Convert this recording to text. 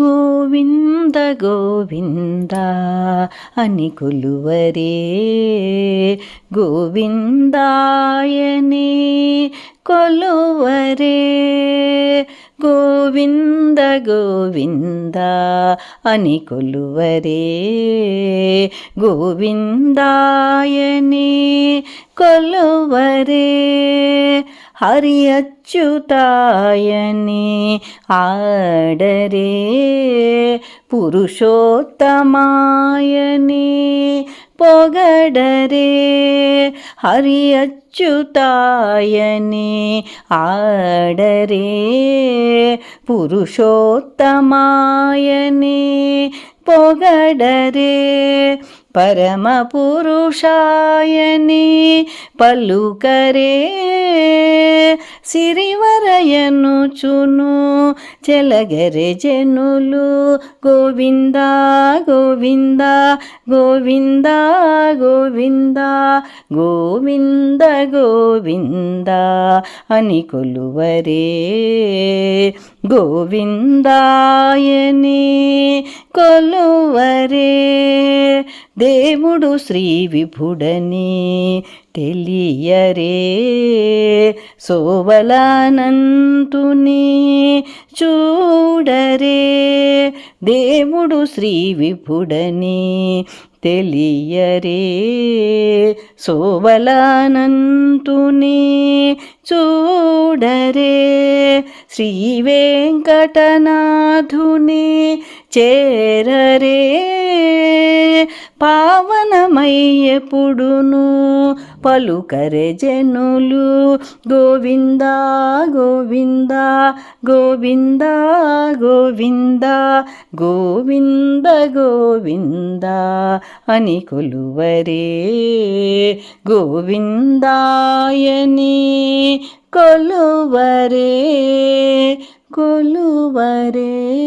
గోవింద గోవింద అని కొలువరే. గోవిందాయనే కొలువరే. గోవింద గోవింద అని కొలువరే. గోవిందాయనే కొలువరే. హరి అచ్యుతాయని ఆడరే పురుషోత్తమాయని పొగడరే హరి అచ్యుతాయని ఆడరే పురుషోత్తమాయని పొగడరే పరమ పురుషాయని పలుకరే. సిరివరయనుచును చెలగరె జనులు. గోవింద గోవింద గోవింద గోవింద గోవింద గోవింద అని కొలువరే. గోవిందాయని కొలువరే. దేవుడు శ్రీ విభుడని తెలియరే. సోవలానంతుని చూడరే. దేవుడు శ్రీ విభుడని తెలియరే. సోవలానంతుని చూడరే. శ్రీ వెంకటనాథుని చేరరే. పావనమయ్యెప్పుడును? పలుకరె జనులు గోవింద గోవింద గోవింద గోవింద గోవింద గోవింద అని కొలువరే. గోవిందాయని కొలువరే కొలువరే.